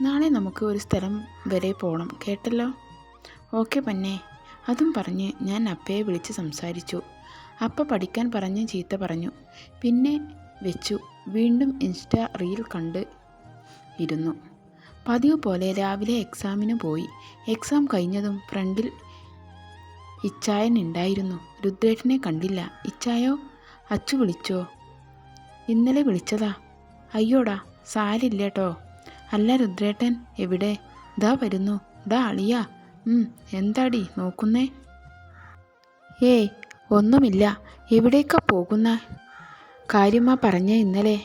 നാളെ നമുക്ക് ഒരു സ്ഥലം വരെ പോകണം കേട്ടല്ലോ? ഓക്കെ പന്നെ. അതും പറഞ്ഞ് ഞാൻ അപ്പയെ വിളിച്ച് സംസാരിച്ചു. അപ്പ പഠിക്കാൻ പറഞ്ഞ് ചീത്ത പറഞ്ഞു. പിന്നെ വെച്ചു. വീണ്ടും ഇൻസ്റ്റാ റീൽ കണ്ട് ഇരുന്നു. പതിവ് പോലെ രാവിലെ എക്സാമിന് പോയി. എക്സാം കഴിഞ്ഞതും ഫ്രണ്ടിൽ ഇച്ചായൻ ഉണ്ടായിരുന്നു. രുദ്രേട്ടനെ കണ്ടില്ല. ഇച്ചായോ അച്ചു വിളിച്ചോ? ഇന്നലെ വിളിച്ചതാ. അയ്യോടാ സാരില്ല കേട്ടോ അല്ല രുദ്രേട്ടൻ എവിടെ? ദാ വരുന്നു. ദാ അളിയ. എന്താടി നോക്കുന്നേ? ഏയ് ഒന്നുമില്ല. എവിടേക്കാ പോകുന്ന? കാര്യമാ പറഞ്ഞ ഇന്നലെ.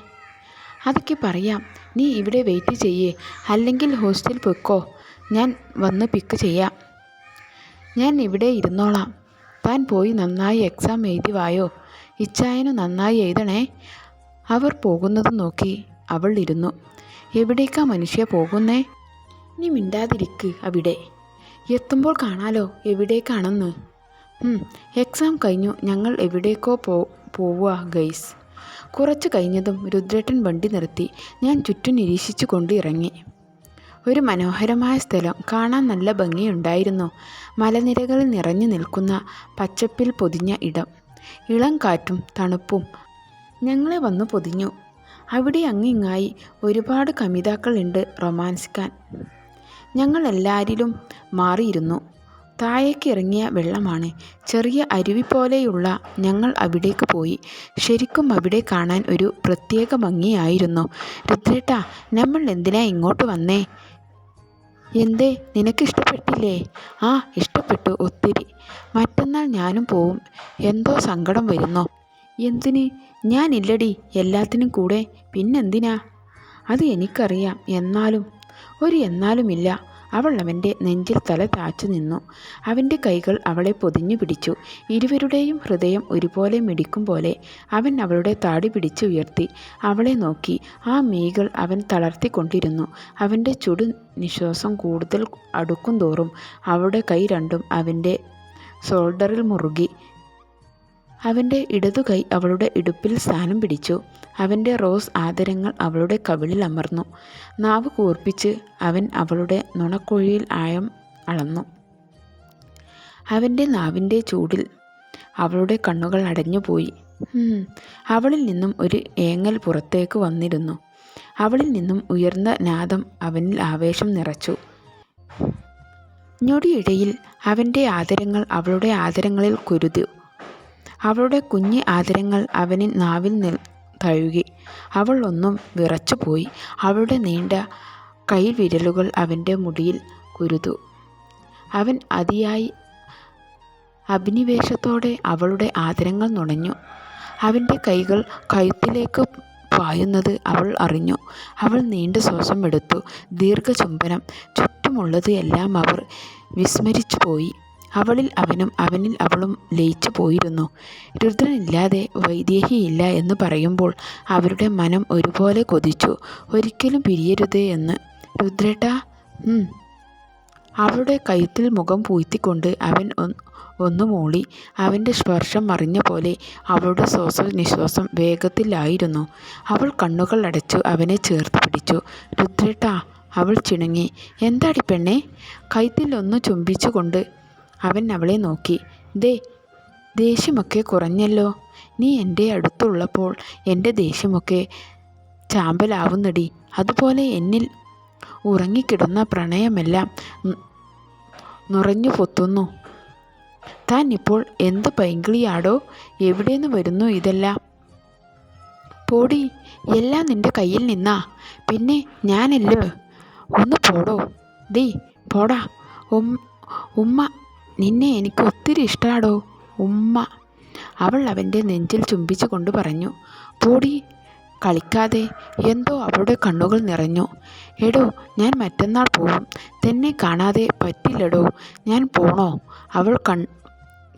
അതൊക്കെ പറയാം. നീ ഇവിടെ വെയിറ്റ് ചെയ്യേ. അല്ലെങ്കിൽ ഹോസ്റ്റൽ പൊയ്ക്കോ. ഞാൻ വന്ന് പിക്ക് ചെയ്യാം. ഞാൻ ഇവിടെ ഇരുന്നോളാം. താൻ പോയി നന്നായി എക്സാം എഴുതി വായോ ഇച്ചായനു നന്നായി എഴുതണേ. അവർ പോകുന്നത് നോക്കി അവൾ ഇരുന്നു. എവിടേക്കാ മനുഷ്യ പോകുന്നേ? നീ മിണ്ടാതിരിക്ക് അവിടെ. എത്തുമ്പോൾ കാണാലോ എവിടേക്കാണെന്ന്. എക്സാം കഴിഞ്ഞു. ഞങ്ങൾ എവിടേക്കോ പോ പോവുക ഗൈസ് കുറച്ച് കഴിഞ്ഞതും രുദ്രേട്ടൻ വണ്ടി നിർത്തി. ഞാൻ ചുറ്റും നിരീക്ഷിച്ചു കൊണ്ട് ഇറങ്ങി. ഒരു മനോഹരമായ സ്ഥലം. കാണാൻ നല്ല ഭംഗിയുണ്ടായിരുന്നു. മലനിരകളിൽ നിറഞ്ഞു നിൽക്കുന്ന പച്ചപ്പിൽ പൊതിഞ്ഞ ഇടം. ഇളം കാറ്റും തണുപ്പും ഞങ്ങളെ വന്നു പൊതിഞ്ഞു. അവിടെ അങ്ങിങ്ങായി ഒരുപാട് കമിതാക്കളുണ്ട് റൊമാൻസിക്കാൻ. ഞങ്ങൾ എല്ലാവരിലും മാറിയിരുന്നു. താഴേക്ക് ഇറങ്ങിയ വെള്ളമാണ്. ചെറിയ അരുവി പോലെയുള്ള ഞങ്ങൾ അവിടേക്ക് പോയി. ശരിക്കും അവിടെ കാണാൻ ഒരു പ്രത്യേക ഭംഗിയായിരുന്നു. രുദ്രേട്ടാ നമ്മൾ എന്തിനാ ഇങ്ങോട്ട് വന്നേ? എന്തേ നിനക്ക് ഇഷ്ടപ്പെട്ടില്ലേ? ആ ഇഷ്ടപ്പെട്ടു ഒത്തിരി. മറ്റന്നാൾ ഞാനും പോവും. എന്തോ സങ്കടം വരുന്നോ. എന്തിന്? ഞാനില്ലടി എല്ലാത്തിനും കൂടെ. പിന്നെന്തിനാ? അത് എനിക്കറിയാം എന്നാലും. ഒരു എന്നാലുമില്ല അവൾ അവന്റെ നെഞ്ചിൽ തല താച്ചു നിന്നു. അവന്റെ കൈകൾ അവളെ പൊതിഞ്ഞു പിടിച്ചു. ഇരുവരുടെയും ഹൃദയം ഒരുപോലെ മിടിക്കും പോലെ അവൻ അവളുടെ താടി പിടിച്ചു ഉയർത്തി. അവളെ നോക്കി ആ മീകൾ അവൻ തളർത്തിക്കൊണ്ടിരുന്നു. അവന്റെ ചുടു നിശ്വാസം കൂടുതൽ അടുക്കും തോറും അവളുടെ കൈ രണ്ടും അവന്റെ ഷോൾഡറിൽ മുറുകി. അവന്റെ ഇടതു കൈ അവളുടെ ഇടുപ്പിൽ സ്ഥാനം പിടിച്ചു. അവന്റെ റോസ് ആദരങ്ങൾ അവളുടെ കവിളിൽ അമർന്നു. നാവ് കൂർപ്പിച്ച് അവൻ അവളുടെ നുണക്കുഴിയിൽ ആയം അളന്നു. അവന്റെ നാവിന്റെ ചൂടിൽ അവളുടെ കണ്ണുകൾ അടഞ്ഞുപോയി. അവളിൽ നിന്നും ഒരു ഏങ്ങൽ പുറത്തേക്ക് വന്നിരുന്നു. അവളിൽ നിന്നും ഉയർന്ന നാദം അവനിൽ ആവേശം നിറച്ചു. ഞൊടിയിടയിൽ അവന്റെ ആദരങ്ങൾ അവളുടെ ആദരങ്ങളിൽ കുരുതു. അവളുടെ കുഞ്ഞ് ആദരങ്ങൾ അവനിൽ നാവിൽ നിൽ തഴുകി. അവൾ ഒന്നും വിറച്ചുപോയി അവളുടെ നീണ്ട കൈവിരലുകൾ അവന്റെ മുടിയിൽ കുരുതു. അവൻ അതിയായി അഭിനിവേശത്തോടെ അവളുടെ ആദരങ്ങൾ നുണഞ്ഞു. അവന്റെ കൈകൾ കഴുത്തിലേക്ക് പായുന്നത് അവൾ അറിഞ്ഞു. അവൾ നീണ്ട ശ്വാസം എടുത്തു. ദീർഘചുംബനം. ചുറ്റുമുള്ളത് എല്ലാം അവർ വിസ്മരിച്ചു പോയി. അവളിൽ അവനും അവനിൽ അവളും ലയിച്ചു പോയിരുന്നു. രുദ്രനില്ലാതെ വൈദേഹിയില്ല എന്ന് പറയുമ്പോൾ അവരുടെ മനം ഒരുപോലെ കൊതിച്ചു. ഒരിക്കലും പിരിയരുത് എന്ന്. രുദ്രേട്ടാ. അവളുടെ കഴുത്തിൽ മുഖം പൂഴ്ത്തിക്കൊണ്ട് അവൻ ഒന്നു മൂളി. അവന്റെ സ്പർശം മറിഞ്ഞ പോലെ അവളുടെ ശ്വാസ നിശ്വാസം വേഗത്തിലായിരുന്നു. അവൾ കണ്ണുകൾ അടച്ചു അവനെ ചേർത്ത് പിടിച്ചു. രുദ്രേട്ടാ അവൾ ചിണുങ്ങി. എന്താടി പെണ്ണേ? കൈത്തിൽ ഒന്ന് ചുംബിച്ചുകൊണ്ട് അവൻ അവളെ നോക്കി. ദേ ദേഷ്യമൊക്കെ കുറഞ്ഞല്ലോ. നീ എന്റെ അടുത്തുള്ളപ്പോൾ എന്റെ ദേഷ്യമൊക്കെ ചാമ്പലാവുന്നടി. അതുപോലെ എന്നിൽ ഉറങ്ങിക്കിടന്ന പ്രണയമെല്ലാം നിറഞ്ഞു പൊത്തുന്നു. താൻ ഇപ്പോൾ എന്ത് പൈങ്കിളിയാടോ? എവിടെന്ന് വരുന്നു ഇതെല്ലാം? പോടി എല്ലാം നിന്റെ കയ്യിൽ നിന്നാ. പിന്നെ ഞാനല്ലോ? ഒന്ന് പോടോ. ദേ പോടാ. ഉം ഉമ്മ നിന്നെ എനിക്ക് ഒത്തിരി ഇഷ്ടാടോ? ഉമ്മ. അവൾ അവന്റെ നെഞ്ചിൽ ചുംബിച്ചു കൊണ്ട് പറഞ്ഞു പോടി കളിക്കാതെ എന്തോ അവളുടെ കണ്ണുകൾ നിറഞ്ഞു. എടോ ഞാൻ മറ്റന്നാൾ പോവും. തന്നെ കാണാതെ പറ്റില്ലടോ. ഞാൻ പോണോ? അവൾ കൺ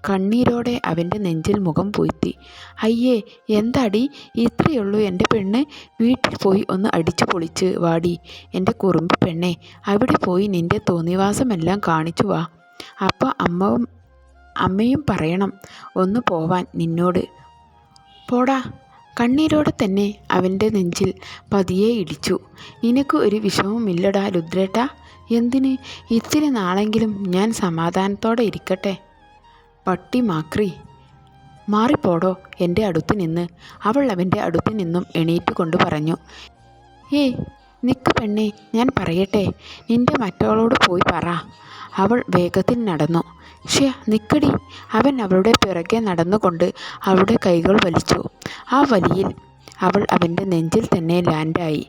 കണ്ണീരോടെ അവന്റെ നെഞ്ചിൽ മുഖം പൂഴ്ത്തി അയ്യേ എന്താടി? ഇത്രയുള്ളൂ എന്റെ പെണ്ണ്. വീട്ടിൽ പോയി ഒന്ന് അടിച്ചു പൊളിച്ച് വാടി. എന്റെ കുറുമ്പ് പെണ്ണെ അവിടെ പോയി നിന്റെ തോന്നിവാസമെല്ലാം കാണിച്ചു വാ. അപ്പോൾ അമ്മവും അമ്മയും പറയണം ഒന്ന് പോവാൻ നിന്നോട്. പോടാ. കണ്ണീരോടെ തന്നെ അവന്റെ നെഞ്ചിൽ പതിയെ ഇടിച്ചു. നിനക്ക് ഒരു വിഷമവുമില്ലടാ രുദ്രേട്ട. എന്തിന്? ഇത്തിരി നാളെങ്കിലും ഞാൻ സമാധാനത്തോടെ ഇരിക്കട്ടെ. പട്ടി മാക്രി മാറിപ്പോടോ എന്റെ അടുത്ത് നിന്ന്. അവൾ അവന്റെ അടുത്ത് നിന്നും എണീറ്റ് കൊണ്ട് പറഞ്ഞു. ഏയ് നിക്ക് പെണ്ണേ ഞാൻ പറയട്ടെ. നിന്റെ മറ്റവളോട് പോയി പറ. അവൾ വേഗത്തിൽ നടന്നു. ഷ്യ നിക്കടി. അവൻ അവളുടെ പിറകെ നടന്നുകൊണ്ട് അവളുടെ കൈകൾ വലിച്ചു. ആ വലിയിൽ അവൾ അവന്റെ നെഞ്ചിൽ തന്നെ ലാൻഡായി.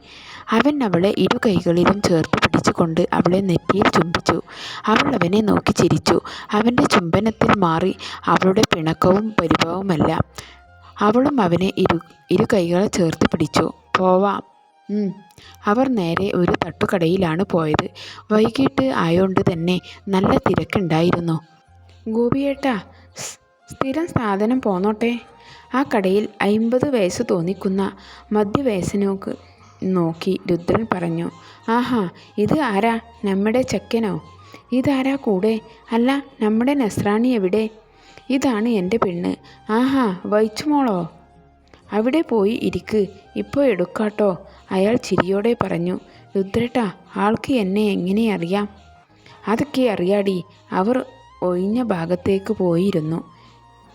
അവൻ അവളെ ഇരു കൈകളിലും ചേർത്ത് പിടിച്ചുകൊണ്ട് അവളെ നെറ്റിയിൽ ചുംബിച്ചു. അവൾ അവനെ നോക്കി ചിരിച്ചു. അവന്റെ ചുംബനത്തിൽ മാറി അവളുടെ പിണക്കവും പരിഭവുമല്ല അവളും അവനെ ഇരു ഇരു കൈകളെ ചേർത്ത് പിടിച്ചു. പോവാം. അവർ നേരെ ഒരു തട്ടുകടയിലാണ് പോയത്. വൈകിട്ട് ആയോണ്ട് തന്നെ നല്ല തിരക്കുണ്ടായിരുന്നു. ഗോപിയേട്ടാ സ്ഥിരം സാധനം പോന്നോട്ടെ. ആ കടയിൽ അയിമ്പത് വയസ്സ് തോന്നിക്കുന്ന മധ്യവയസ്സിനോക്ക് നോക്കി രുദ്രൻ പറഞ്ഞു ആഹാ ഇത് ആരാ? നമ്മുടെ ചെക്കനോ? ഇതാരാ കൂടെ? അല്ല നമ്മുടെ നസ്രാണി എവിടെ? ഇതാണ് എന്റെ പെണ്ണ്. ആഹാ വൈച്ചുമോളോ അവിടെ പോയി ഇരിക്ക്. ഇപ്പോൾ എടുക്കാട്ടോ. അയാൾ ചിരിയോടെ പറഞ്ഞു രുദ്രേട്ടാ ആൾക്ക് എന്നെ എങ്ങനെ അറിയാം? അതൊക്കെ അറിയാടി അവർ ഒഴിഞ്ഞ ഭാഗത്തേക്ക് പോയിരുന്നു.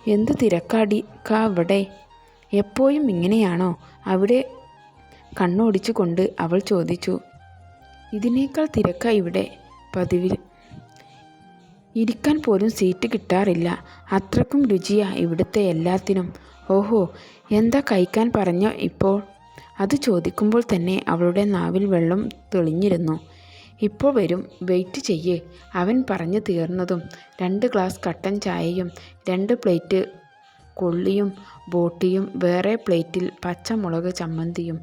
എന്ത് തിരക്കാടി കാ അവിടെ. എപ്പോഴും ഇങ്ങനെയാണോ? അവിടെ കണ്ണോടിച്ചുകൊണ്ട് അവൾ ചോദിച്ചു. ഇതിനേക്കാൾ തിരക്ക ഇവിടെ. പതിവിൽ ഇരിക്കാൻ പോലും സീറ്റ് കിട്ടാറില്ല. അത്രക്കും രുചിയാ ഇവിടുത്തെ എല്ലാത്തിനും. ഓഹോ എന്താ കഴിക്കാൻ പറഞ്ഞോ ഇപ്പോൾ? അത് ചോദിക്കുമ്പോൾ തന്നെ അവളുടെ നാവിൽ വെള്ളം തെളിഞ്ഞിരുന്നു. ഇപ്പോൾ വരും. വെയിറ്റ് ചെയ്യേ അവൻ പറഞ്ഞു തീർന്നതും രണ്ട് ഗ്ലാസ് കട്ടൻ ചായയും രണ്ട് പ്ലേറ്റ് കൊള്ളിയും ബോട്ടിയും വേറെ പ്ലേറ്റിൽ പച്ചമുളക് ചമ്മന്തിയും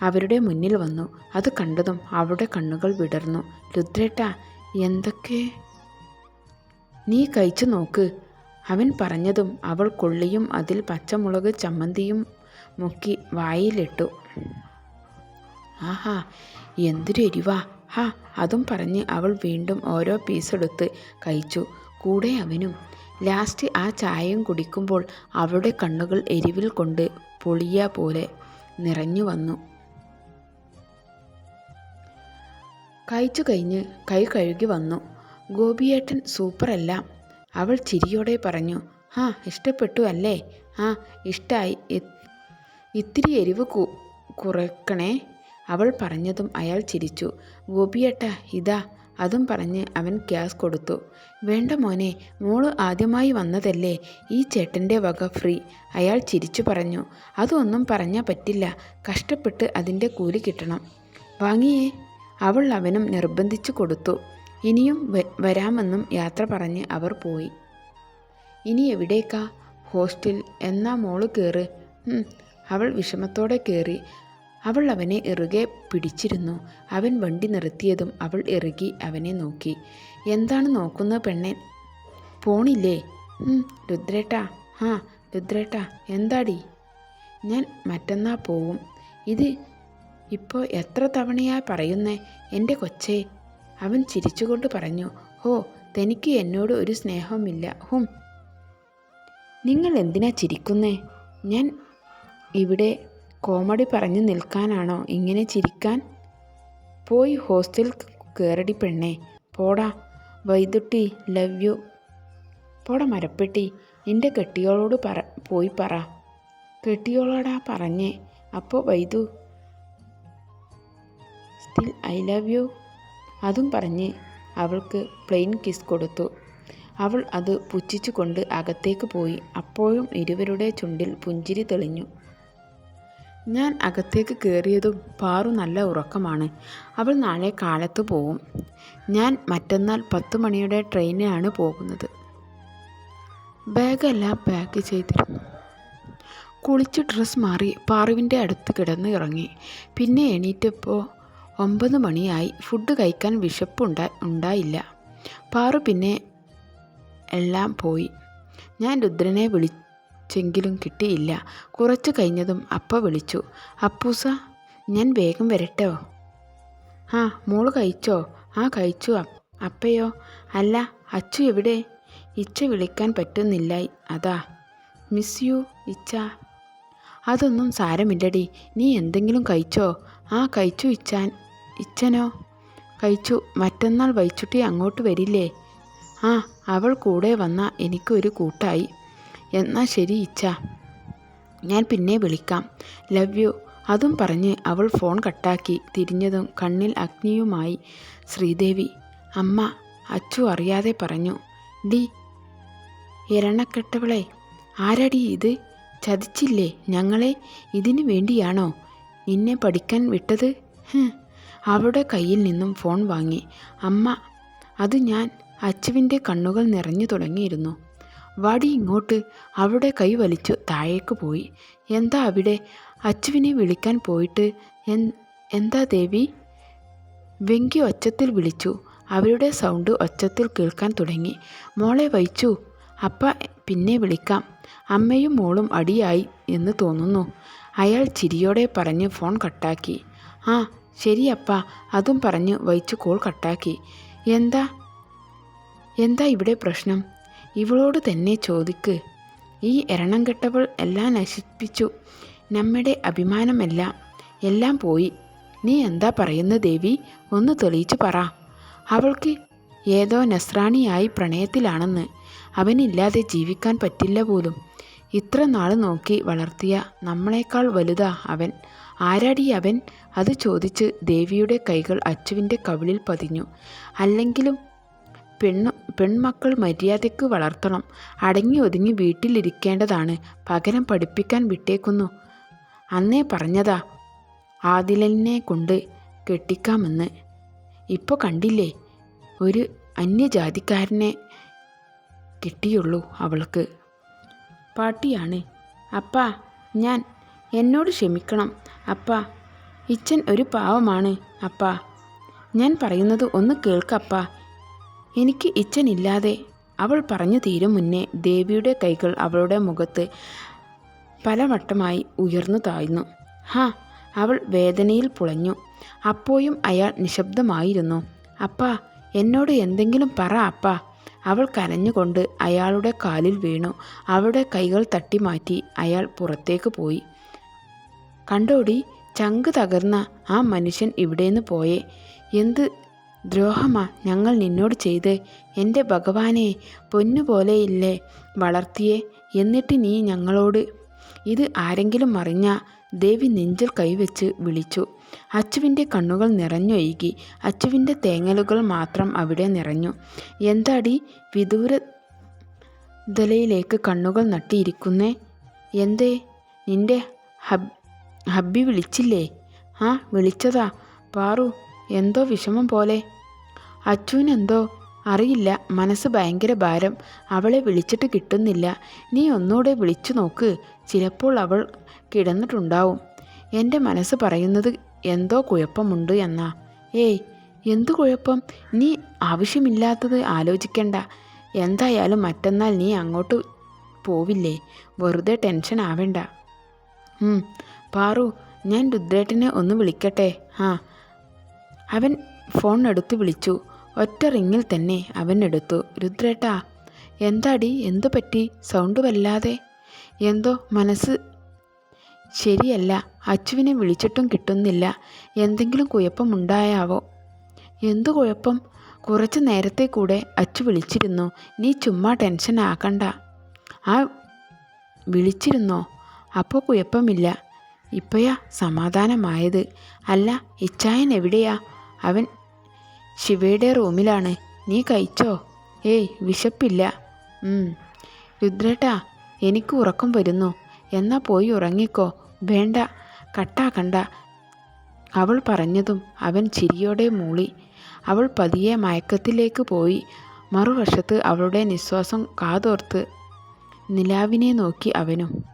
അവരുടെ മുന്നിൽ വന്നു. അത് കണ്ടതും അവളുടെ കണ്ണുകൾ വിടർന്നു. രുദ്രേട്ട എന്തൊക്കെ? നീ കഴിച്ചു നോക്ക് അവൻ പറഞ്ഞതും അവൾ കൊള്ളിയും അതിൽ പച്ചമുളക് ചമ്മന്തിയും മുക്കി വായിലിട്ടു. ആഹാ എന്തൊരു എരിവാ. ഹാ അതും പറഞ്ഞ് അവൾ വീണ്ടും ഓരോ പീസെടുത്ത് കഴിച്ചു. കൂടെ അവനും. ലാസ്റ്റ് ആ ചായയും കുടിക്കുമ്പോൾ അവളുടെ കണ്ണുകൾ എരിവിൽ കൊണ്ട് പൊളിയ പോലെ നിറഞ്ഞു വന്നു. കഴിച്ചു കഴിഞ്ഞ് കൈ കഴുകി വന്നു. ഗോപിയേട്ടൻ സൂപ്പറല്ല. അവൾ ചിരിയോടെ പറഞ്ഞു ആ ഇഷ്ടപ്പെട്ടു അല്ലേ? ആ ഇഷ്ടായി. ഇ- ഇത്തിരി എരിവ് കുറക്കണേ. അവൾ പറഞ്ഞതും അയാൾ ചിരിച്ചു. ഗോപിയേട്ട ഇതാ. അതും പറഞ്ഞ് അവൻ ഗ്യാസ് കൊടുത്തു. വേണ്ട മോനെ മോൾ ആദ്യമായി വന്നതല്ലേ. ഈ ചേട്ടന്റെ വക ഫ്രീ. അയാൾ ചിരിച്ചു പറഞ്ഞു. അതൊന്നും പറഞ്ഞാൽ പറ്റില്ല. കഷ്ടപ്പെട്ട് അതിന്റെ കൂലി കിട്ടണം. വാങ്ങിയേ. അവൾ അവനും നിർബന്ധിച്ചു കൊടുത്തു. ഇനിയും വരാമെന്നും യാത്ര പറഞ്ഞ് അവർ പോയി. ഇനി എവിടേക്കാ? ഹോസ്റ്റൽ. എന്നാ മോൾ കയറ് അവൾ വിഷമത്തോടെ കയറി അവൾ അവനെ ഇറുകെ പിടിച്ചിരുന്നു. അവൻ വണ്ടി നിർത്തിയതും അവൾ ഇറുകി അവനെ നോക്കി. എന്താണ് നോക്കുന്ന പെണ്ണെ? പോണില്ലേ? രുദ്രേട്ടാ. ആ രുദ്രേട്ടാ. എന്താടി? ഞാൻ മറ്റന്നാ പോവും. ഇത് ഇപ്പോൾ എത്ര തവണയാ പറയുന്നേ? എന്റെ കൊച്ചേ. അവൻ ചിരിച്ചുകൊണ്ട് പറഞ്ഞു. ഹോ തനിക്ക് എന്നോട് ഒരു സ്നേഹവുമില്ല. ഹും. നിങ്ങൾ എന്തിനാ ചിരിക്കുന്നേ? ഞാൻ ഇവിടെ കോമഡി പറഞ്ഞു നിൽക്കാനാണോ? ഇങ്ങനെ ചിരിക്കാൻ? പോയി ഹോസ്റ്റൽ കയറടി പെണ്ണേ. പോടാ വൈദുട്ടി ലവ് യു. പോടാ മരപ്പെട്ടി നിന്റെ കെട്ടിയോളോട് പറ പോയി പറ. കെട്ടിയോളോടാ പറഞ്ഞേ. അപ്പോൾ വൈദു? Still I love you. അതും പറഞ്ഞ് അവൾക്ക് പ്ലെയിൻ കിസ് കൊടുത്തു. അവൾ അത് പുച്ഛിച്ചുകൊണ്ട് അകത്തേക്ക് പോയി. അപ്പോഴും ഇരുവരുടെ ചുണ്ടിൽ പുഞ്ചിരി തെളിഞ്ഞു. ഞാൻ അകത്തേക്ക് കയറിയതും പാറു നല്ല ഉറക്കമാണ്. അവൾ നാളെ കാലത്ത് പോവും. ഞാൻ മറ്റന്നാൾ പത്ത് മണിയുടെ ട്രെയിനിനാണ് പോകുന്നത്. ബാഗെല്ലാം പാക്ക് ചെയ്തിരുന്നു. കുളിച്ച് ഡ്രസ്സ് മാറി പാറുവിന്റെ അടുത്ത് കിടന്ന് ഇറങ്ങി. പിന്നെ എണീറ്റപ്പോൾ ഒമ്പത് മണിയായി. ഫുഡ് കഴിക്കാൻ വിശപ്പുണ്ടാ ഉണ്ടായില്ല. പാറു പിന്നെ എല്ലാം പോയി. ഞാൻ രുദ്രനെ വിളിച്ചെങ്കിലും കിട്ടിയില്ല. കുറച്ച് കഴിഞ്ഞതും അപ്പ വിളിച്ചു. അപ്പൂസ ഞാൻ വേഗം വരട്ടോ. ആ മോൾ കഴിച്ചോ? ആ കഴിച്ചു. അപ്പയോ? അല്ല അച്ചു എവിടെ? ഇച്ച വിളിക്കാൻ പറ്റുന്നില്ല അതാ. മിസ് യു ഇച്ച. അതൊന്നും സാരമില്ലടി. നീ എന്തെങ്കിലും കഴിച്ചോ? ആ കഴിച്ചു ഇച്ചാൻ. ഇച്ചനോ? കഴിച്ചു. മറ്റന്നാൾ വൈച്ചുട്ടി അങ്ങോട്ട് വരില്ലേ? ആ അവൾ കൂടെ വന്ന എനിക്കൊരു കൂട്ടായി. എന്നാ ശരി ഇച്ച ഞാൻ പിന്നെ വിളിക്കാം. Love you. അതും പറഞ്ഞ് അവൾ ഫോൺ കട്ടാക്കി. തിരിഞ്ഞതും കണ്ണിൽ അഗ്നിയുമായി. ശ്രീദേവി അമ്മ അച്ചു അറിയാതെ പറഞ്ഞു ഡി എരണക്കെട്ടവളെ ആരടി ഇത്? ചതിച്ചില്ലേ ഞങ്ങളെ? ഇതിനു വേണ്ടിയാണോ നിന്നെ പഠിക്കാൻ വിട്ടത്. അവളുടെ കയ്യിൽ നിന്നും ഫോൺ വാങ്ങി. അമ്മ അത് ഞാൻ അച്ചുവിന്റെ കണ്ണുകൾ നിറഞ്ഞു തുടങ്ങിയിരുന്നു. വാടി ഇങ്ങോട്ട്. അവളുടെ കൈ വലിച്ചു താഴേക്ക് പോയി. എന്താ അവിടെ? അച്ചുവിനെ വിളിക്കാൻ പോയിട്ട് എന്താ ദേവി? വെങ്കി ഒച്ചത്തിൽ വിളിച്ചു. അവരുടെ സൗണ്ട് ഒച്ചത്തിൽ കേൾക്കാൻ തുടങ്ങി. മോളെ വഹിച്ചു. അപ്പ പിന്നെ വിളിക്കാം. അമ്മയും മോളും അടിയായി എന്ന് തോന്നുന്നു. അയാൾ ചിരിയോടെ പറഞ്ഞ് ഫോൺ കട്ടാക്കി. ആ ശരിയപ്പ അതും പറഞ്ഞ് വഹിച്ചു കോൾ കട്ടാക്കി. എന്താ? എന്താ ഇവിടെ പ്രശ്നം? ഇവളോട് തന്നെ ചോദിക്ക്. ഈ എരണം കെട്ടവൾ എല്ലാം നശിപ്പിച്ചു. നമ്മുടെ അഭിമാനമെല്ലാം എല്ലാം പോയി. നീ എന്താ പറയുന്ന ദേവി? ഒന്ന് തെളിയിച്ചു പറ. അവൾക്ക് ഏതോ നസ്രാണിയായി പ്രണയത്തിലാണെന്ന്. അവനില്ലാതെ ജീവിക്കാൻ പറ്റില്ല പോലും. ഇത്ര നാൾ നോക്കി വളർത്തിയ നമ്മളെക്കാൾ വലുതാ അവൻ. ആരാടി അവൻ? അത് ചോദിച്ച് ദേവിയുടെ കൈകൾ അച്ചുവിന്റെ കവിളിൽ പതിഞ്ഞു. അല്ലെങ്കിലും പെണ്ണു പെൺമക്കൾ മര്യാദയ്ക്ക് വളർത്തണം. അടങ്ങി ഒതുങ്ങി വീട്ടിലിരിക്കേണ്ടതാണ്. പകരം പഠിപ്പിക്കാൻ വിട്ടേക്കുന്നു. അന്നേ പറഞ്ഞതാ ആദിലനെ കൊണ്ട് കെട്ടിക്കാമെന്ന്. ഇപ്പോൾ കണ്ടില്ലേ? ഒരു അന്യജാതിക്കാരനെ കിട്ടിയുള്ളൂ അവൾക്ക്. പാട്ടിയാണ്. അപ്പാ ഞാൻ എന്നോട് ക്ഷമിക്കണം. അപ്പാ ഇച്ചൻ ഒരു പാവമാണ്. അപ്പാ ഞാൻ പറയുന്നത് ഒന്ന് കേൾക്കപ്പാ. എനിക്ക് ഇച്ഛനില്ലാതെ അവൾ പറഞ്ഞു തീരും മുന്നേ ദേവിയുടെ കൈകൾ അവളുടെ മുഖത്ത് പലവട്ടമായി ഉയർന്നു താഴ്ന്നു. ഹാ അവൾ വേദനയിൽ പുളഞ്ഞു. അപ്പോഴും അയാൾ നിശബ്ദമായിരുന്നു. അപ്പാ എന്നോട് എന്തെങ്കിലും പറ അപ്പാ. അവൾ കരഞ്ഞുകൊണ്ട് അയാളുടെ കാലിൽ വീണു. അവളുടെ കൈകൾ തട്ടി മാറ്റി അയാൾ പുറത്തേക്ക് പോയി. കണ്ടോടി ചങ്ക് തകർന്ന ആ മനുഷ്യൻ ഇവിടേന്ന് പോയേ. എന്ത് ദ്രോഹമാ ഞങ്ങൾ നിന്നോട് ചെയ്ത്. എന്റെ ഭഗവാനെ പൊന്നുപോലെയില്ലേ വളർത്തിയേ എന്നിട്ട് നീ ഞങ്ങളോട്. ഇത് ആരെങ്കിലും അറിഞ്ഞ ദേവി നെഞ്ചിൽ കൈവച്ച് വിളിച്ചു. അച്ചുവിന്റെ കണ്ണുകൾ നിറഞ്ഞൊഴുകി. അച്ചുവിന്റെ തേങ്ങലുകൾ മാത്രം അവിടെ നിറഞ്ഞു. എന്താടി വിദൂര ദലയിലേക്ക് കണ്ണുകൾ നട്ടിയിരിക്കുന്നേ? എന്തേ? നിന്റെ ഹബ് ഹബ്ബി വിളിച്ചില്ലേ? ആ വിളിച്ചതാ. പാറു എന്തോ വിഷമം പോലെ. അച്ചുവിനെന്തോ അറിയില്ല. മനസ്സ് ഭയങ്കര ഭാരം. അവളെ വിളിച്ചിട്ട് കിട്ടുന്നില്ല. നീ ഒന്നുകൂടെ വിളിച്ചു നോക്ക്. ചിലപ്പോൾ അവൾ കിടന്നിട്ടുണ്ടാവും. എന്റെ മനസ്സ് പറയുന്നത് എന്തോ കുഴപ്പമുണ്ട് എന്നാ. ഏയ് എന്തു കുഴപ്പം? നീ ആവശ്യമില്ലാത്തത് ആലോചിക്കണ്ട. എന്തായാലും മറ്റന്നാൽ നീ അങ്ങോട്ട് പോവില്ലേ? വെറുതെ ടെൻഷൻ ആവേണ്ട. പാറു ഞാൻ രുദ്രേട്ടനെ ഒന്ന് വിളിക്കട്ടെ? ആ. അവൻ ഫോൺ എടുത്ത് വിളിച്ചു. ഒറ്റ റിങ്ങിൽ തന്നെ അവൻ എടുത്തു. രുദ്രേട്ടാ എന്താടി? എന്തു പറ്റി? സൗണ്ട് വല്ലാതെ. എന്തോ മനസ്സ് ശരിയല്ല. അച്ചുവിനെ വിളിച്ചിട്ടും കിട്ടുന്നില്ല. എന്തെങ്കിലും കുഴപ്പമുണ്ടായാവോ? എന്തു കുഴപ്പം? കുറച്ച് നേരത്തെ കൂടെ അച്ചു വിളിച്ചിരുന്നു. നീ ചുമ്മാ ടെൻഷൻ ആക്കണ്ട. ആ വിളിച്ചിരുന്നോ? അപ്പോൾ കുഴപ്പമില്ല. ഇപ്പോഴാ സമാധാനമായത്. അല്ല ഇച്ചായൻ എവിടെയാ? അവൻ ശിവയുടെ റൂമിലാണ്. നീ കഴിച്ചോ? ഏയ് വിശപ്പില്ല. രുദ്രേട്ടാ എനിക്ക് ഉറക്കം വരുന്നു. എന്നാ പോയി ഉറങ്ങിക്കോ. വേണ്ട കട്ടാക്കണ്ട. അവൾ പറഞ്ഞതും അവൻ ചിരിയോടെ മൂളി. അവൾ പതിയെ മയക്കത്തിലേക്ക് പോയി. മറുവശത്ത് അവളുടെ നിശ്വാസം കാതോർത്ത് നിലാവിനെ നോക്കി അവനും.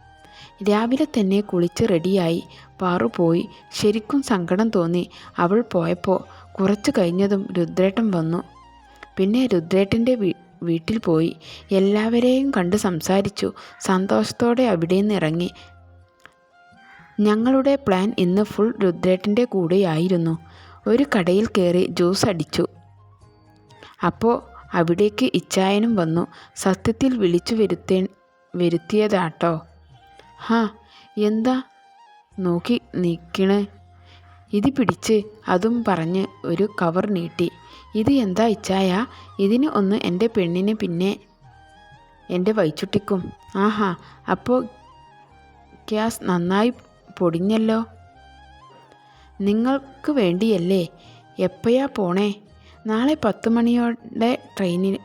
രാവിലെ തന്നെ കുളിച്ച് റെഡിയായി. പാറു പോയി. ശരിക്കും സങ്കടം തോന്നി. അവൾ പോയപ്പോൾ കുറച്ച് കഴിഞ്ഞതും രുദ്രേട്ടൻ വന്നു. പിന്നെ രുദ്രേട്ടന്റെ വീട്ടിൽ പോയി എല്ലാവരെയും കണ്ട് സംസാരിച്ചു. സന്തോഷത്തോടെ അവിടെ നിന്ന് ഇറങ്ങി. ഞങ്ങളുടെ പ്ലാൻ ഇന്ന് ഫുൾ രുദ്രേട്ടന്റെ കൂടെയായിരുന്നു. ഒരു കടയിൽ കയറി ജ്യൂസ് അടിച്ചു. അപ്പോൾ അവിടേക്ക് ഇച്ചായനും വന്നു. സത്യത്തിൽ വിളിച്ചു വരുത്തേ വരുത്തിയതാട്ടോ. ഹാ എന്താ നോക്കി നിൽക്കണ് ഇത് പിടിച്ച് അതും പറഞ്ഞ് ഒരു കവർ നീട്ടി. ഇത് എന്താ ഇച്ചായ? ഇതിന് ഒന്ന് എന്റെ പെണ്ണിന് പിന്നെ എന്റെ വൈച്ചുട്ടിക്കും ആഹാ അപ്പോൾ ഗ്യാസ് നന്നായി പൊടിഞ്ഞല്ലോ? നിങ്ങൾക്ക് വേണ്ടിയല്ലേ? എപ്പോഴാ പോണേ? നാളെ പത്ത് മണിയോടെ ട്രെയിനിന്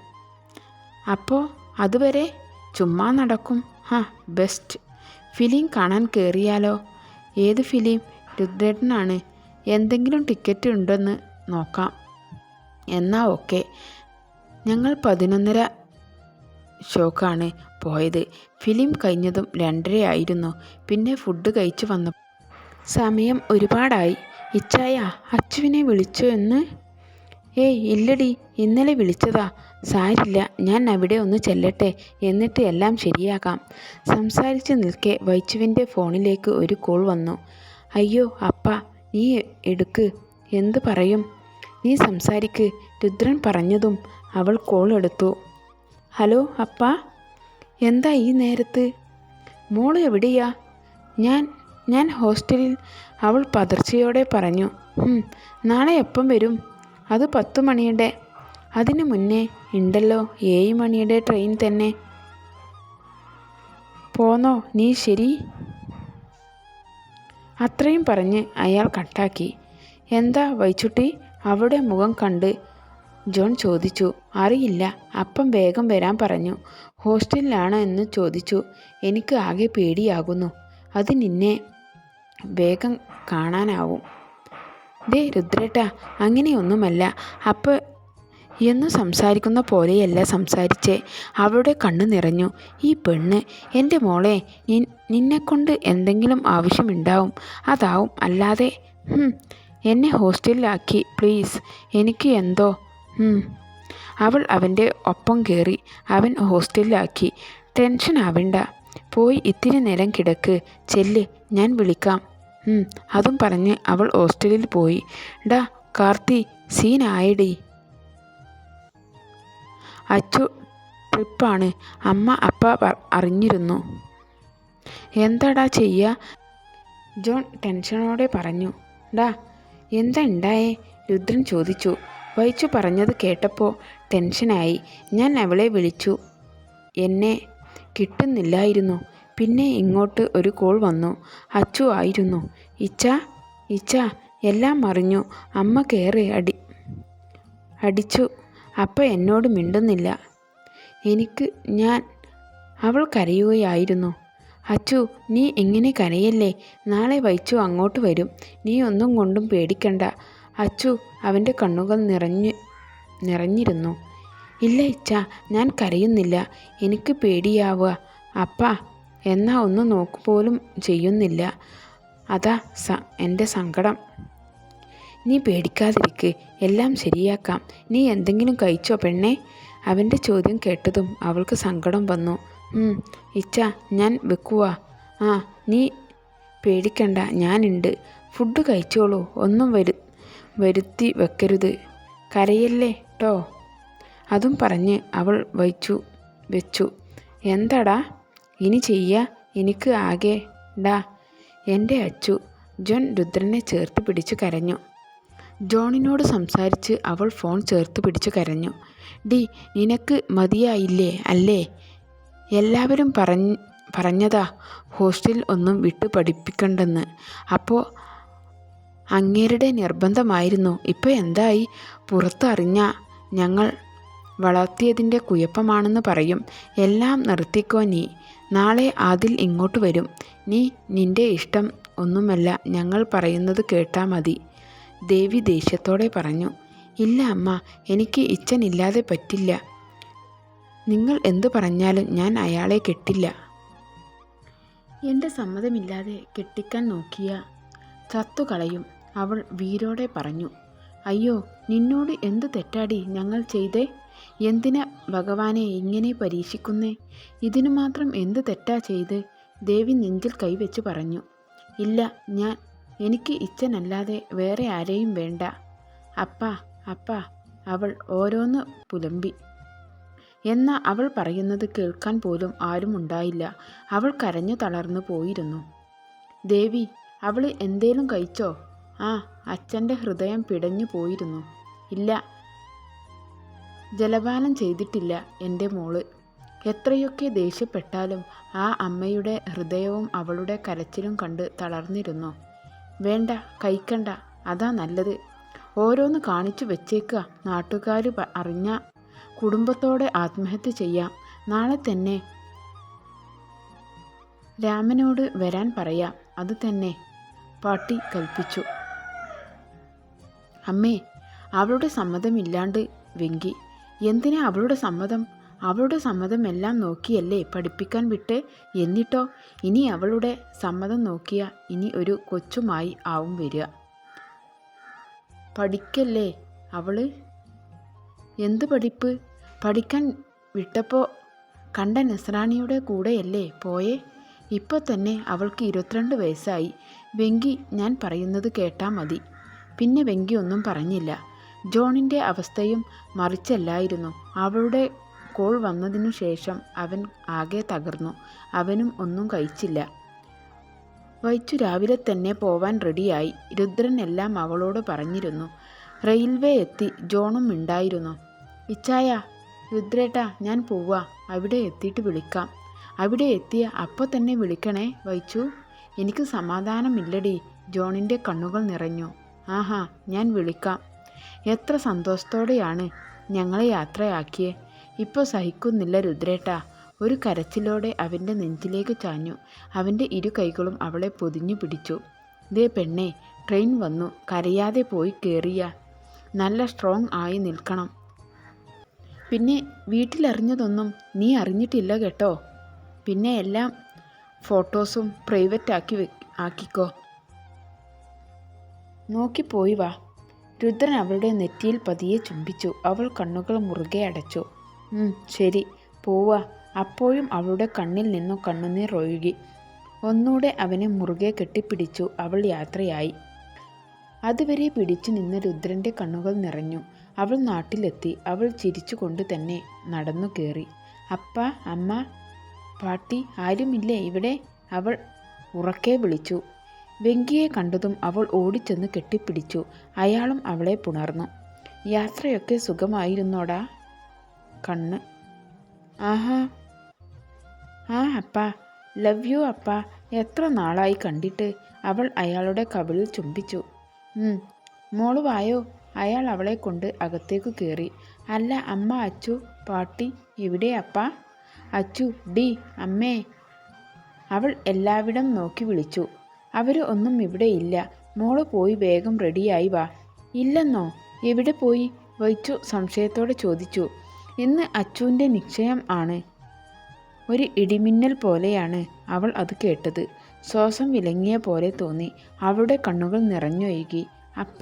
അപ്പോൾ അതുവരെ ചുമ്മാ നടക്കും. ഹാ ബെസ്റ്റ്. ഫിലിം കാണാൻ കയറിയാലോ ഏത് ഫിലിം? രുദ്രേട്ടനാണ്. എന്തെങ്കിലും ടിക്കറ്റ് ഉണ്ടെന്ന് നോക്കാം. എന്നാ ഓക്കെ. ഞങ്ങൾ പതിനൊന്നര ഷോക്കാണ് പോയത്. ഫിലിം കഴിഞ്ഞതും രണ്ടരയായിരുന്നു. പിന്നെ ഫുഡ് കഴിച്ചു വന്നു സമയം ഒരുപാടായി. ഇച്ചായ അച്ചുവിനെ വിളിച്ചോ എന്ന്? ഏയ് ഇല്ലടി ഇന്നലെ വിളിച്ചതാ. സാരില്ല ഞാൻ അവിടെ ഒന്ന് ചെല്ലട്ടെ. എന്നിട്ട് എല്ലാം ശരിയാക്കാം. സംസാരിച്ച് നിൽക്കെ വൈച്ചുവിന്റെ ഫോണിലേക്ക് ഒരു കോൾ വന്നു. അയ്യോ അപ്പ നീ എടുക്ക്. എന്ത് പറയും? നീ സംസാരിക്ക്. രുദ്രൻ പറഞ്ഞതും അവൾ കോൾ എടുത്തു. ഹലോ അപ്പ. എന്താ ഈ നേരത്ത്? മോൾ എവിടെയാ? ഞാൻ ഞാൻ ഹോസ്റ്റലിൽ. അവൾ പതർച്ചയോടെ പറഞ്ഞു. നാളെ എപ്പം വരും? അത് പത്തു മണിയുടെ. അതിനു മുന്നേ ഉണ്ടല്ലോ ഏഴ് മണിയുടെ ട്രെയിൻ തന്നെ. പോന്നോ നീ ശരി? അത്രയും പറഞ്ഞ് അയാൾ കട്ടാക്കി. എന്താ വൈച്ചുട്ടി? അവിടെ മുഖം കണ്ട് ജോൺ ചോദിച്ചു. അറിയില്ല. അപ്പം വേഗം വരാൻ പറഞ്ഞു. ഹോസ്റ്റലിലാണ് എന്ന് ചോദിച്ചു. എനിക്ക് ആകെ പേടിയാകുന്നു. അത് നിന്നെ വേഗം കാണാനാവും. ദേ രുദ്രേട്ട അങ്ങനെയൊന്നുമല്ല. അപ്പോൾ എന്ന് സംസാരിക്കുന്ന പോലെയല്ല സംസാരിച്ചേ. അവളുടെ കണ്ണ് നിറഞ്ഞു. ഈ പെണ്ണ് എന്റെ മോളെ നിന്നെക്കൊണ്ട് എന്തെങ്കിലും ആവശ്യമുണ്ടാവും. അതാവും. അല്ലാതെ എന്നെ ഹോസ്റ്റലിലാക്കി. പ്ലീസ് എനിക്ക് എന്തോ. അവൾ അവന്റെ ഒപ്പം കയറി അവൻ ഹോസ്റ്റലിലാക്കി. ടെൻഷൻ ആവണ്ട. പോയി ഇത്തിരി നേരം കിടക്ക്. ചെല്ല് ഞാൻ വിളിക്കാം. അതും പറഞ്ഞ് അവൾ ഹോസ്റ്റലിൽ പോയി. ഡാ കാർത്തി സീനായടി. അച്ചു ട്രിപ്പാണ്. അമ്മ അപ്പ അറിഞ്ഞിരുന്നു. എന്താടാ ചെയ്യുക ജോൺ ടെൻഷനോടെ പറഞ്ഞു. ഡാ എന്താ ഉണ്ടായേ രുദ്രൻ ചോദിച്ചു. വൈച്ചു പറഞ്ഞത് കേട്ടപ്പോൾ ടെൻഷനായി. ഞാൻ അവളെ വിളിച്ചു. എന്നെ കിട്ടുന്നില്ലായിരുന്നു. പിന്നെ ഇങ്ങോട്ട് ഒരു കോൾ വന്നു. അച്ചു ആയിരുന്നു. ഇച്ച ഇച്ച എല്ലാം മറിഞ്ഞു അമ്മ കയറി അടി അടിച്ചു. അപ്പ എന്നോട് മിണ്ടുന്നില്ല. എനിക്ക് ഞാൻ അവൾ കരയുകയായിരുന്നു. അച്ചു നീ എങ്ങനെ കരയല്ലേ? നാളെ വൈച്ചു അങ്ങോട്ട് വരും. നീ ഒന്നും കൊണ്ടും പേടിക്കണ്ട. അച്ചു അവന്റെ കണ്ണുകൾ നിറഞ്ഞു നിറഞ്ഞിരുന്നു. ഇല്ല ഇച്ച ഞാൻ കരയുന്നില്ല. എനിക്ക് പേടിയാവുക. അപ്പ എന്നാ ഒന്ന് നോക്കുപോലും ചെയ്യുന്നില്ല. അതാ സ എന്റെ സങ്കടം. നീ പേടിക്കാതിരിക്ക്. എല്ലാം ശരിയാക്കാം. നീ എന്തെങ്കിലും കഴിച്ചോ പെണ്ണേ? അവന്റെ ചോദ്യം കേട്ടതും അവൾക്ക് സങ്കടം വന്നു. "ഉം, ഇച്ച ഞാൻ വെക്കുവാ. ആ നീ പേടിക്കണ്ട ഞാനുണ്ട്. ഫുഡ് കഴിച്ചോളൂ ഒന്നും വരു വരുത്തി വെക്കരുത്. കരയല്ലേ ട്ടോ? അതും പറഞ്ഞ് അവൾ വഹിച്ചു വെച്ചു. എന്താടാ? ഇനി ചെയ്യ? എനിക്ക് ആകെ ഡാ. എന്റെ അച്ചു ജോൻ രുദ്രനെ ചേർത്ത് പിടിച്ചു കരഞ്ഞു. ജോണിനോട് സംസാരിച്ച് അവൾ ഫോൺ ചേർത്ത് പിടിച്ചു കരഞ്ഞു. ഡി നിനക്ക് മതിയായില്ലേ? അല്ലേ? എല്ലാവരും പറഞ്ഞ് പറഞ്ഞതാ. ഹോസ്റ്റലിൽ ഒന്നും വിട്ട് പഠിപ്പിക്കണ്ടെന്ന്. അപ്പോൾ അങ്ങേരുടെ നിർബന്ധമായിരുന്നു. ഇപ്പോൾ എന്തായി? പുറത്തറിഞ്ഞ ഞങ്ങൾ വളർത്തിയതിന്റെ കുഴപ്പമാണെന്ന് പറയും. എല്ലാം നിർത്തിക്കോ നീ. നാളെ ആദിൽ ഇങ്ങോട്ട് വരും. നീ നിന്റെ ഇഷ്ടം ഒന്നുമല്ല. ഞങ്ങൾ പറയുന്നത് കേട്ടാൽ മതി. ദേവി ദേഷ്യത്തോടെ പറഞ്ഞു ഇല്ല അമ്മ എനിക്ക് ഇച്ഛനില്ലാതെ പറ്റില്ല. നിങ്ങൾ എന്തു പറഞ്ഞാലും ഞാൻ അയാളെ കെട്ടില്ല. എന്റെ സമ്മതമില്ലാതെ കെട്ടിക്കാൻ നോക്കിയ ചത്തുകളയും അവൾ വീരോടെ പറഞ്ഞു അയ്യോ നിന്നോട് എന്തു തെറ്റാടി ഞങ്ങൾ ചെയ്തേ? എന്തിനാ ഭഗവാനെ ഇങ്ങനെ പരീക്ഷിക്കുന്നേ? ഇതിനു മാത്രം എന്ത് തെറ്റാ ചെയ്ത്? ദേവി നെഞ്ചിൽ കൈവച്ച് പറഞ്ഞു ഇല്ല ഞാൻ എനിക്ക് ഇച്ഛനല്ലാതെ വേറെ ആരെയും വേണ്ട. അപ്പ അപ്പ അവൾ ഓരോന്ന് പുലമ്പി. എന്ന അവൾ പറയുന്നത് കേൾക്കാൻ പോലും ആരും ഉണ്ടായില്ല. അവൾ കരഞ്ഞു തളർന്നു പോയിരുന്നു. ദേവി അവൾ എന്തേലും കഴിച്ചോ? ആ അച്ഛന്റെ ഹൃദയം പിടഞ്ഞു പോയിരുന്നു. ഇല്ല. ജലപാനം ചെയ്തിട്ടില്ല എന്റെ മോൾ. എത്രയൊക്കെ ദേഷ്യപ്പെട്ടാലും ആ അമ്മയുടെ ഹൃദയവും അവളുടെ കരച്ചിലും കണ്ട് തളർന്നിരുന്നു. വേണ്ട കഴിക്കണ്ട. അതാ നല്ലത്. ഓരോന്ന് കാണിച്ചു വെച്ചേക്കുക. നാട്ടുകാർ അറിഞ്ഞ കുടുംബത്തോടെ ആത്മഹത്യ ചെയ്യാം. നാളെ തന്നെ രാമനോട് വരാൻ പറയാം. അത് തന്നെ പാട്ടി കൽപ്പിച്ചു. അമ്മേ അവളുടെ സമ്മതമില്ലാണ്ട് വെങ്കി. എന്തിനാ അവളുടെ സമ്മതം? അവളുടെ സമ്മതം എല്ലാം നോക്കിയല്ലേ പഠിപ്പിക്കാൻ വിട്ട്? എന്നിട്ടോ? ഇനി അവളുടെ സമ്മതം നോക്കിയ ഇനി ഒരു കൊച്ചുമായി ആവും വരിക. പഠിക്കല്ലേ അവൾ? എന്ത് പഠിപ്പ്? പഠിക്കാൻ വിട്ടപ്പോൾ കണ്ട നസ്രാണിയുടെ കൂടെയല്ലേ പോയേ? ഇപ്പോൾ തന്നെ അവൾക്ക് ഇരുപത്തിരണ്ട് വയസ്സായി. വെങ്കി ഞാൻ പറയുന്നത് കേട്ടാൽ മതി. പിന്നെ വെങ്കി ഒന്നും പറഞ്ഞില്ല. ജോണിന്റെ അവസ്ഥയും മറിച്ചല്ലായിരുന്നു. അവളുടെ കോൾ വന്നതിനു ശേഷം അവൻ ആകെ തകർന്നു. അവനും ഒന്നും കഴിച്ചില്ല. വൈച്ചു രാവിലെ തന്നെ പോവാൻ റെഡിയായി. രുദ്രൻ എല്ലാം അവളോട് പറഞ്ഞിരുന്നു. റെയിൽവേ എത്തി. ജോണും ഉണ്ടായിരുന്നു ഇച്ചായ രുദ്രേട്ടാ ഞാൻ പോവാ. അവിടെ എത്തിയിട്ട് വിളിക്കാം. അവിടെ എത്തിയ അപ്പോൾ തന്നെ വിളിക്കണേ വൈച്ചു. എനിക്ക് സമാധാനമില്ലടി. ജോണിന്റെ കണ്ണുകൾ നിറഞ്ഞു. ആഹാ ഞാൻ വിളിക്കാം. എത്ര സന്തോഷത്തോടെയാണ് ഞങ്ങളെ യാത്രയാക്കിയേ. ഇപ്പോൾ സഹിക്കുന്നില്ല രുദ്രേട്ട. ഒരു കരച്ചിലോടെ അവന്റെ നെഞ്ചിലേക്ക് ചാഞ്ഞു. അവന്റെ ഇരു കൈകളും അവളെ പൊതിഞ്ഞു പിടിച്ചു. ദേ പെണ്ണെ ട്രെയിൻ വന്നു. കരയാതെ പോയി കയറിയ നല്ല സ്ട്രോങ് ആയി നിൽക്കണം. പിന്നെ വീട്ടിലറിഞ്ഞതൊന്നും നീ അറിഞ്ഞിട്ടില്ല കേട്ടോ? പിന്നെ എല്ലാം ഫോട്ടോസും പ്രൈവറ്റ് ആക്കി വെ ആക്കിക്കോ. നോക്കിപ്പോയി വാ. രുദ്രൻ അവളുടെ നെറ്റിയിൽ പതിയെ ചുംബിച്ചു. അവൾ കണ്ണുകൾ മുറുകെ അടച്ചു. "ഉം, ശരി. പോവാ. അപ്പോഴും അവളുടെ കണ്ണിൽ നിന്നു കണ്ണുനീർ ഒഴുകി. ഒന്നൂടെ അവനെ മുറുകെ കെട്ടിപ്പിടിച്ചു. അവൾ യാത്രയായി. അതുവരെ പിടിച്ചു നിന്ന രുദ്രന്റെ കണ്ണുകൾ നിറഞ്ഞു. അവൾ നാട്ടിലെത്തി. അവൾ ചിരിച്ചുകൊണ്ട് തന്നെ നടന്നു കയറി അപ്പ അമ്മ പാട്ടി ആരുമില്ലേ ഇവിടെ? അവൾ ഉറക്കെ വിളിച്ചു. വെങ്കിയെ കണ്ടതും അവൾ ഓടിച്ചെന്ന് കെട്ടിപ്പിടിച്ചു. അയാളും അവളെ പുണർന്നു. യാത്രയൊക്കെ സുഖമായിരുന്നോടാ? കണ്ണ്. ആഹാ. ആ അപ്പ. ലവ് യു അപ്പ. എത്ര നാളായി കണ്ടിട്ട് അവൾ അയാളുടെ കവിളിൽ ചുംബിച്ചു. മോൾ വായോ. അയാൾ അവളെ കൊണ്ട് അകത്തേക്ക് കയറി അല്ല അമ്മ അച്ചു പാട്ടി എവിടെ അപ്പ? അച്ചു ഡി അമ്മേ. അവൾ എല്ലാവിടം നോക്കി വിളിച്ചു. അവർ ഒന്നും ഇവിടെ ഇല്ല. മോൾ പോയി വേഗം റെഡിയായി വാ. ഇല്ലെന്നോ? എവിടെ പോയി? വൈച്ചു സംശയത്തോടെ ചോദിച്ചു. ഇന്ന് അച്ചുവിന്റെ നിശ്ചയം ആണ്. ഒരു ഇടിമിന്നൽ പോലെയാണ് അവൾ അത് കേട്ടത്. ശ്വാസം വിലങ്ങിയ പോലെ തോന്നി. അവളുടെ കണ്ണുകൾ നിറഞ്ഞൊഴുകി. അപ്പ